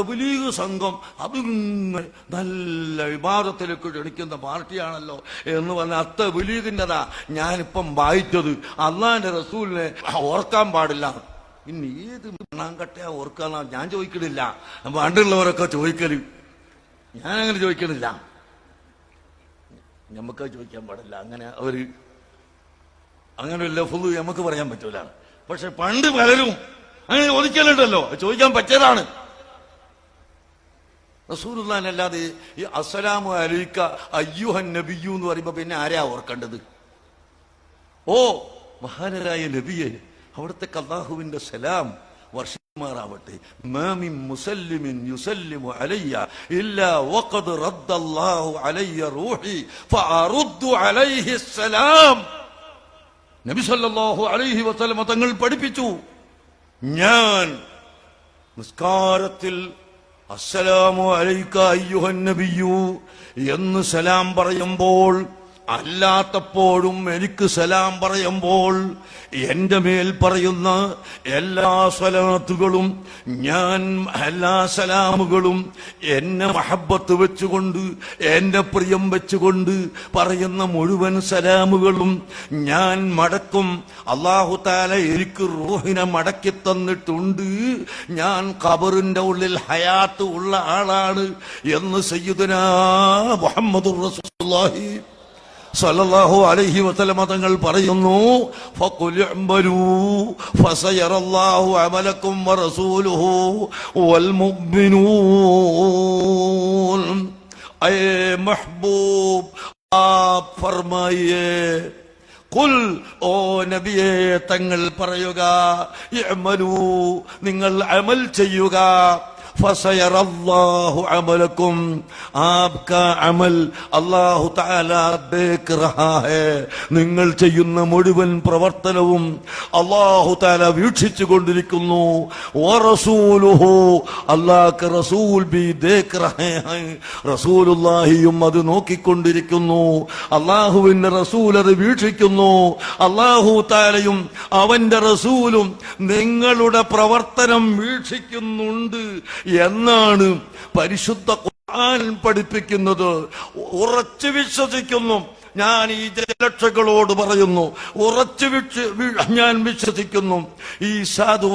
തബ്ലീഗ് സംഘം അതിങ്ങനെ നല്ല വിവാദത്തിലേക്ക് ക്ഷണിക്കുന്ന പാർട്ടിയാണല്ലോ എന്ന് പറഞ്ഞ അത്ത ബലീഗിന്റെതാ ഞാനിപ്പം വായിച്ചത്. അള്ളാന്റെ റസൂലിനെ ഓർക്കാൻ പാടില്ല. ഇനി ഏത് മണ്ണാങ്കട്ടയാ ഓർക്കാന്നാ ഞാൻ ചോദിക്കണില്ല. പണ്ടുള്ളവരൊക്കെ ചോദിക്കൽ. ഞാനങ്ങനെ ചോദിക്കണില്ല. നമുക്ക് ചോദിക്കാൻ പാടില്ല. അങ്ങനെ അവർ അങ്ങനെ ഒരു ലഫുദ് നമുക്ക് പറയാൻ പറ്റൂല. പക്ഷെ പണ്ട് പലരും അങ്ങനെ ചോദിക്കലുണ്ടല്ലോ. ചോദിക്കാൻ പറ്റിയതാണ്. റസൂലുള്ളാനല്ലാതെ ഈ അസ്സലാമു അലൈക്ക അയ്യുഹൻ നബിയു എന്ന് പറയുമ്പോ പിന്നെ ആരാ ഓർക്കേണ്ടത്? ഓ മഹാനരായ നബിയെ അവിടുത്തെ കല്ലാഹുവിന്റെ സലാം വർഷമാറാവട്ടെ മാമിൻ മുസല്ലിമിൻ വഖദ് റൂഹി അലൈഹി നബി സല്ലല്ലാഹു അലൈഹി വസല്ലം തങ്ങൾ പഠിപ്പിച്ചു. ഞാൻ നിസ്കാരത്തിൽ അസ്സലാമു അലൈക്ക അയ്യുഹന്നബിയു എന്ന് സലാം പറയുമ്പോൾ അല്ലാത്തപ്പോഴും എനിക്ക് സലാം പറയുമ്പോൾ എന്റെ മേൽ പറയുന്ന എല്ലാ സലാത്തുകളും ഞാൻ എല്ലാ സലാമുകളും എന്നെ മഹബത്ത് വെച്ചുകൊണ്ട് എന്റെ പ്രിയം വെച്ചുകൊണ്ട് പറയുന്ന മുഴുവൻ സലാമുകളും ഞാൻ മടക്കും. അള്ളാഹു താല എനിക്ക് റൂഹിനെ മടക്കി തന്നിട്ടുണ്ട്. ഞാൻ ഖബറിന്റെ ഉള്ളിൽ ഹയാത്ത് ഉള്ള ആളാണ് എന്ന് സയ്യിദുനാ മുഹമ്മദ് റസൂലുള്ളാഹി സല്ലല്ലാഹു അലൈഹി വസല്ലമ തങ്ങൾ പറയുന്നു ഫഖുൽ ഫസയറല്ലാഹു അമലക്കും വറസൂലുഹു വൽ അയ മഹ്ബൂബ് ആപ് ഫർമായിയേ കുൽ ഓ നബിയെ തങ്ങൾ പറയുക നിങ്ങൾ അമൽ ചെയ്യുക. ഫസയറല്ലാഹു അമലകും ആപ്കാ അമൽ. അല്ലാഹു തആല ബേക് റഹാ ഹൈ നിങ്ങൾ ചെയ്യുന്ന മുഴുവൻ പ്രവർത്തനവും അല്ലാഹു തആല വീക്ഷിച്ചു കൊണ്ടിരിക്കുന്നു അല്ലാഹുക റസൂൽ ബി റസൂലുല്ലാഹിയും അത് നോക്കിക്കൊണ്ടിരിക്കുന്നു. അള്ളാഹുവിന്റെ റസൂൽ അത് വീക്ഷിക്കുന്നു. അല്ലാഹു തആലയും അവന്റെ റസൂലും നിങ്ങളുടെ പ്രവർത്തനം വീക്ഷിക്കുന്നുണ്ട്. എന്നാണ് പരിശുദ്ധ ഖുർആൻ പഠിപ്പിക്കുന്നത്. ഉറച്ചു വിശ്വസിക്കുന്നു. ഞാൻ ഈ ജലക്ഷകളോട് പറയുന്നു. ഉറച്ചു വിശ്വ ഞാൻ വിശ്വസിക്കുന്നു. ഈ സാധു